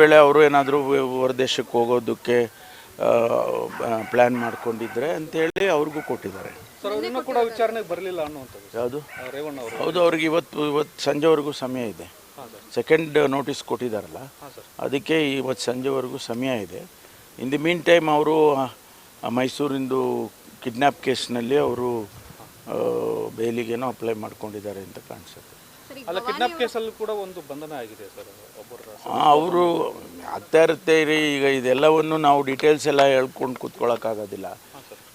ವೇಳೆ ಅವರು ಏನಾದರೂ ಹೊರದೇಶಕ್ಕೆ ಹೋಗೋದಕ್ಕೆ ಪ್ಲ್ಯಾನ್ ಮಾಡ್ಕೊಂಡಿದ್ರೆ ಅಂತೇಳಿ ಅವ್ರಿಗೂ ಕೊಟ್ಟಿದ್ದಾರೆ. ಕೂಡ ವಿಚಾರಣೆಗೆ ಬರಲಿಲ್ಲ ಅನ್ನುವಂಥದ್ದು. ಯಾವುದು? ಹೌದು ಅವ್ರಿಗೆ ಇವತ್ತು ಇವತ್ತು ಸಂಜೆವರೆಗೂ ಸಮಯ ಇದೆ. ಸೆಕೆಂಡ್ ನೋಟಿಸ್ ಕೊಟ್ಟಿದ್ದಾರಲ್ಲ ಅದಕ್ಕೆ ಇವತ್ತು ಸಂಜೆವರೆಗೂ ಸಮಯ ಇದೆ. ಇನ್ ದಿ ಮೀನ್ ಟೈಮ್ ಅವರು ಮೈಸೂರಿಂದು ಕಿಡ್ನ್ಯಾಪ್ ಕೇಸ್ನಲ್ಲಿ ಅವರು ಬೇಲಿಗೇನೋ ಅಪ್ಲೈ ಮಾಡ್ಕೊಂಡಿದ್ದಾರೆ ಅಂತ ಕಾಣಿಸುತ್ತೆ. ಅಲ್ಲ ಕಿಡ್ನಾಪ್ ಕೇಸಲ್ಲಿ ಕೂಡ ಒಂದು ಬಂಧನ ಆಗಿದೆ ಸರ್ ಒಬ್ಬರ ಅವರು ಆಗ್ತಾ ಇರುತ್ತೆ ರೀ ಈಗ ಇದೆಲ್ಲವನ್ನು ನಾವು ಡೀಟೇಲ್ಸ್ ಎಲ್ಲ ಹೇಳ್ಕೊಂಡು ಕೂತ್ಕೊಳ್ಳೋಕ್ಕಾಗೋದಿಲ್ಲ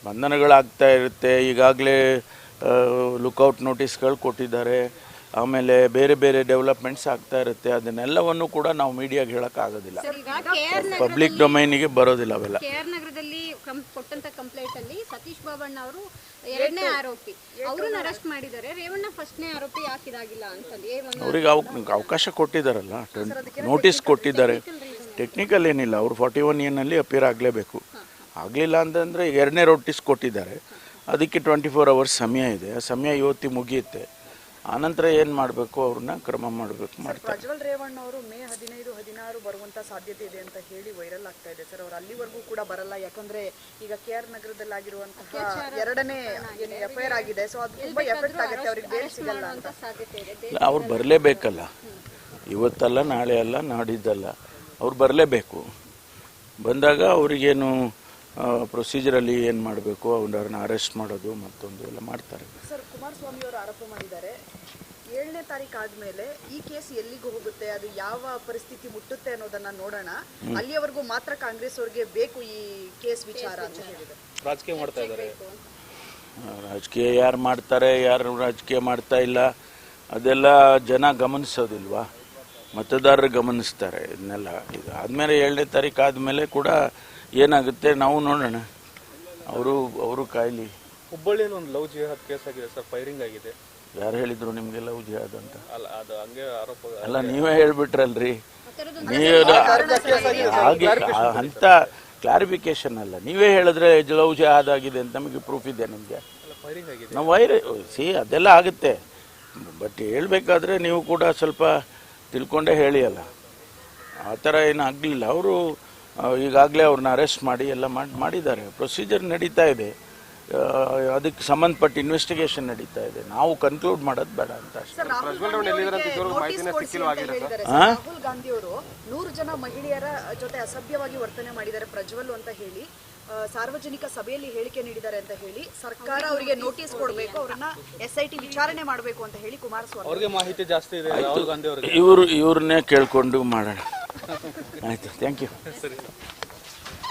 ಬಂಧನಗಳಾಗ್ತಾ ಇರುತ್ತೆ ಈಗಾಗಲೇ ಲುಕೌಟ್ ನೋಟಿಸ್ಗಳು ಕೊಟ್ಟಿದ್ದಾರೆ. ಆಮೇಲೆ ಬೇರೆ ಬೇರೆ ಡೆವಲಪ್ಮೆಂಟ್ಸ್ ಆಗ್ತಾ ಇರುತ್ತೆ. ಅದನ್ನೆಲ್ಲವನ್ನು ಕೂಡ ನಾವು ಮೀಡಿಯಾಗೆ ಹೇಳೋಕ್ಕಾಗೋದಿಲ್ಲ. ಪಬ್ಲಿಕ್ ಡೊಮೈನಿಗೆ ಬರೋದಿಲ್ಲ ಅವೆಲ್ಲ. ಆರ್ ನಗರದಲ್ಲಿ ಕಂ- ಕೊಟ್ಟಂತ ಕಂಪ್ಲೇಂಟ್ ಅಲ್ಲಿ ಸತೀಶ್ ಬಾಬಣ್ಣ ಅವರು ಎರಡನೇ ಆರೋಪಿ. ಅವ್ರನ್ನ ಅರೆಸ್ಟ್ ಮಾಡಿದ್ದಾರೆ. ರೇವಣ್ಣ ಫಸ್ಟ್ನೇ ಆರೋಪಿ ಯಾಕೆ ಇದಾಗಿಲ್ಲ ಅಂತಂದು. ಏ ಒಂದು ಅವ್ರಿಗೆ ಅವ್ ಅವಕಾಶ ಕೊಟ್ಟಿದ್ದಾರಲ್ಲ. ನೋಟಿಸ್ ಕೊಟ್ಟಿದ್ದಾರೆ. ಟೆಕ್ನಿಕಲ್ ಏನಿಲ್ಲ. ಅವರು ಫಾರ್ಟಿ ಒನ್ ಎನಲ್ಲಿ ಅಪಿಯರ್ ಆಗಲೇಬೇಕು. ಆಗಲಿಲ್ಲ ಅಂತಂದರೆ ಎರಡನೇ ನೋಟಿಸ್ ಕೊಟ್ಟಿದ್ದಾರೆ. ಅದಕ್ಕೆ ಟ್ವೆಂಟಿ ಫೋರ್ ಅವರ್ಸ್ ಸಮಯ ಇದೆ. ಆ ಸಮಯ ಇವತ್ತಿ ಮುಗಿಯುತ್ತೆ. ಆನಂತರ ಏನು ಮಾಡಬೇಕು ಅವ್ರನ್ನ ಕ್ರಮ ಮಾಡಬೇಕು ಮಾಡ್ತಾರೆ. ಪ್ರಜ್ವಲ್ ರೇವಣ್ಣ ಅವರು ಮೇ ಹದಿನೈದು ಹದಿನಾರು ಬರುವಂತ ಸಾಧ್ಯತೆ ಇದೆ ಅಂತ ಹೇಳಿ ವೈರಲ್ ಆಗ್ತಾ ಇದೆ. ಸರ್ ಅವ್ರು ಅಲ್ಲಿವರೆಗೂ ಕೂಡ ಬರಲ್ಲ. ಯಾಕಂದ್ರೆ ಈಗ ಕೆ ಆರ್ ನಗರದಲ್ಲಿ ಆಗಿರುವಂತಹ ಎರಡನೇ ಏನು ಎಫ್ ಐ ಆರ್ ಆಗಿದೆ. ಸೊ ಅದು ತುಂಬಾ ಎಫೆಕ್ಟ್ ಆಗುತ್ತೆ. ಅವ್ರಿಗೆ ಬೇರೆ ಸಿಗಲ್ಲ ಅಂತ. ಸಾಧ್ಯತೆ ಇದೆ. ಅವ್ರು ಬರಲೇಬೇಕಲ್ಲ. ಇವತ್ತಲ್ಲ ನಾಳೆ ಅಲ್ಲ ನಾಡಿದ್ದಲ್ಲ. ಅವ್ರು ಬರಲೇಬೇಕು. ಬಂದಾಗ ಅವರಿಗೇನು ಪ್ರೊಸೀಜರಲ್ಲಿ ಏನು ಮಾಡಬೇಕು ಅವ್ರನ್ನ ಅರೆಸ್ಟ್ ಮಾಡೋದು ಮತ್ತೊಂದು ಎಲ್ಲ ಮಾಡ್ತಾರೆ. ಸರ್ ಕುಮಾರಸ್ವಾಮಿ ಅವರು ಆರೋಪ ಮಾಡಿದ್ದಾರೆ. ಏಳನೇ ತಾರೀಕು ಆದ್ಮೇಲೆ ಈ ಕೇಸ್ ಎಲ್ಲಿಗೂ ಹೋಗುತ್ತೆ ಅದು ಯಾವ ಪರಿಸ್ಥಿತಿ ಮುಟ್ಟುತ್ತೆ ಅನ್ನೋದನ್ನ ನೋಡೋಣ. ಅಲ್ಲಿಯವರೆಗೂ ಮಾತ್ರ ಕಾಂಗ್ರೆಸ್ ಅವ್ರಿಗೆ ಬೇಕು ಈ ಕೇಸ್ ವಿಚಾರ ಅಂತ ಹೇಳಿದ್ರು. ರಾಜಕೀಯ ಮಾಡ್ತಾ ಇದ್ದಾರೆ. ರಾಜಕೀಯ ಯಾರು ಮಾಡ್ತಾರೆ ಯಾರು ರಾಜಕೀಯ ಮಾಡ್ತಾ ಇಲ್ಲ ಅದೆಲ್ಲ ಜನ ಗಮನಿಸೋದಿಲ್ವಾ? ಮತದಾರರು ಗಮನಿಸ್ತಾರೆ ಇದನ್ನೆಲ್ಲ. ಇದು ಆದಮೇಲೆ ಏಳನೇ ತಾರೀಕು ಆದಮೇಲೆ ಕೂಡ ಏನಾಗುತ್ತೆ? ನಾವು ನೋಡೋಣ. ಅವರು ಅವರು ಕಾಯ್ಲಿ. ಹುಬ್ಬಳ್ಳಿಯಲ್ಲಿ ಒಂದು ಲವ್ ಜಿಹಾದ್ ಕೇಸ್ ಆಗಿದೆ ಸರ್ ಫೈರಿಂಗ್ ಆಗಿದೆ. ಯಾರು ಹೇಳಿದ್ರು ನಿಮಗೆ ಲವ್ ಜಿಹಾದ್ ಅಂತ? ಅಲ್ಲ ಅದು ಹಂಗೆ ಆರೋಪ ಅಲ್ಲ ನೀವೇ ಹೇಳ್ಬಿಟ್ರಲ್ರಿ. ನೀವು ಹಾಗೆ ಅಂತ ಕ್ಲಾರಿಫಿಕೇಶನ್ ಅಲ್ಲ. ನೀವೇ ಹೇಳಿದ್ರೆ ಲವ್ ಜಿಹಾದ್ ಆಗಿದೆ ಅಂತ ನಮಗೆ ಪ್ರೂಫ್ ಇದೆ ನಿಮಗೆ. ಫೈರಿಂಗ್ ಆಗಿದೆ. ನಾವು ವೈರ್ ಸಿ ಅದೆಲ್ಲ ಆಗುತ್ತೆ. ಬಟ್ ಹೇಳಬೇಕಾದ್ರೆ ನೀವು ಕೂಡ ಸ್ವಲ್ಪ ತಿಳ್ಕೊಂಡೇ ಹೇಳಿ ಅಲ್ಲ. ಆ ಥರ ಏನು ಆಗಲಿಲ್ಲ. ಅವರು ಈಗಾಗಲೇ ಅವ್ರನ್ನ ಅರೆಸ್ಟ್ ಮಾಡಿ ಎಲ್ಲ ಮಾಡಿ ಮಾಡಿದ್ದಾರೆ. ಪ್ರೊಸೀಜರ್ ನಡೀತಾ ಇದೆ. ಅದಕ್ಕೆ ಸಂಬಂಧಪಟ್ಟ ಇನ್ವೆಸ್ಟಿಗೇಷನ್ ನಡೀತಾ ಇದೆ. ನಾವು ಕನ್ಕ್ಲೂಡ್ ಮಾಡೋದು ಬೇಡ ಅಂತ ರಾಹುಲ್ ಗಾಂಧಿ ಅವರು ನೂರು ಜನ ಮಹಿಳೆಯರ ಜೊತೆ ಅಸಭ್ಯವಾಗಿ ವರ್ತನೆ ಮಾಡಿದ್ದಾರೆ ಪ್ರಜ್ವಲ್ ಅಂತ ಹೇಳಿ. ಸಾರ್ವಜನಿಕ ಸಭೆಯಲ್ಲಿ ಹೇಳಿಕೆ ನೀಡಿದ್ದಾರೆ ಅಂತ ಹೇಳಿ. ಸರ್ಕಾರ ಅವರಿಗೆ ನೋಟಿಸ್ ಕೊಡಬೇಕು ಅವರನ್ನ ಎಸ್ ಐ ಟಿ ವಿಚಾರಣೆ ಮಾಡಬೇಕು ಅಂತ ಹೇಳಿ ಕುಮಾರಸ್ವಾಮಿ. ಅವ್ರಿಗೆ ಮಾಹಿತಿ ಜಾಸ್ತಿ ಇದೆ ರಾಹುಲ್ ಗಾಂಧಿ ಅವರಿಗೆ ಇವರು ಇವ್ರನ್ನೇ ಕೇಳ್ಕೊಂಡು ಮಾಡೋಣ. ಆಯಿತು ಥ್ಯಾಂಕ್ ಯು